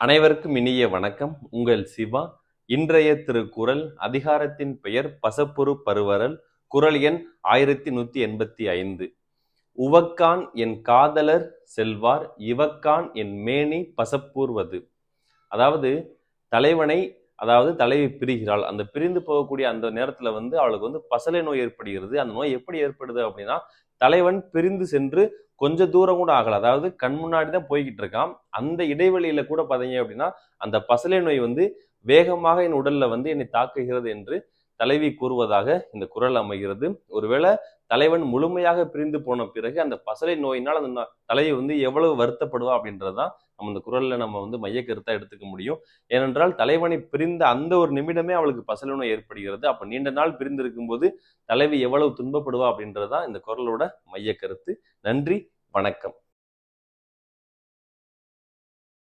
அனைவருக்கும் இனிய வணக்கம். உங்கள் சிவா. இன்றைய திருக்குறள் அதிகாரத்தின் பெயர் பசப்புரு பருவரல் குறள் எண் ஆயிரத்தி நூத்தி எண்பத்தி ஐந்து. உவக்கான் என் காதலர் செல்வார் இவக்கான் என் மேனி பசப்பூர்வது. அதாவது தலைவனை அதாவது தலைவி பிரிகிறாள். அந்த பிரிந்து போகக்கூடிய அந்த நேரத்துல வந்து அவளுக்கு வந்து பசலை நோய் ஏற்படுகிறது. அந்த நோய் எப்படி ஏற்படுது அப்படின்னா தலைவன் பிரிந்து சென்று கொஞ்ச தூரம் கூட ஆகல. அதாவது கண் முன்னாடி தான் போய்கிட்டு இருக்கான். அந்த இடைவெளியில கூட பார்த்தீங்க அப்படின்னா அந்த பசலை நோய் வந்து வேகமாக என் உடல்ல வந்து என்னை தாக்குகிறது என்று தலைவி கூறுவதாக இந்த குரல் அமைகிறது. ஒருவேளை தலைவன் முழுமையாக பிரிந்து போன பிறகு அந்த பசலை நோயினால் அந்த தலையை வந்து எவ்வளவு வருத்தப்படுவா அப்படின்றதான் நம்ம இந்த குரல்ல நம்ம வந்து மைய கருத்தா எடுத்துக்க முடியும். ஏனென்றால் தலைவனை பிரிந்த அந்த ஒரு நிமிடமே அவளுக்கு பசலை நோய் ஏற்படுகிறது. அப்ப நீண்ட நாள் பிரிந்திருக்கும் போது தலைவி எவ்வளவு துன்பப்படுவா அப்படின்றதான் இந்த குரலோட மைய கருத்து. நன்றி வணக்கம்.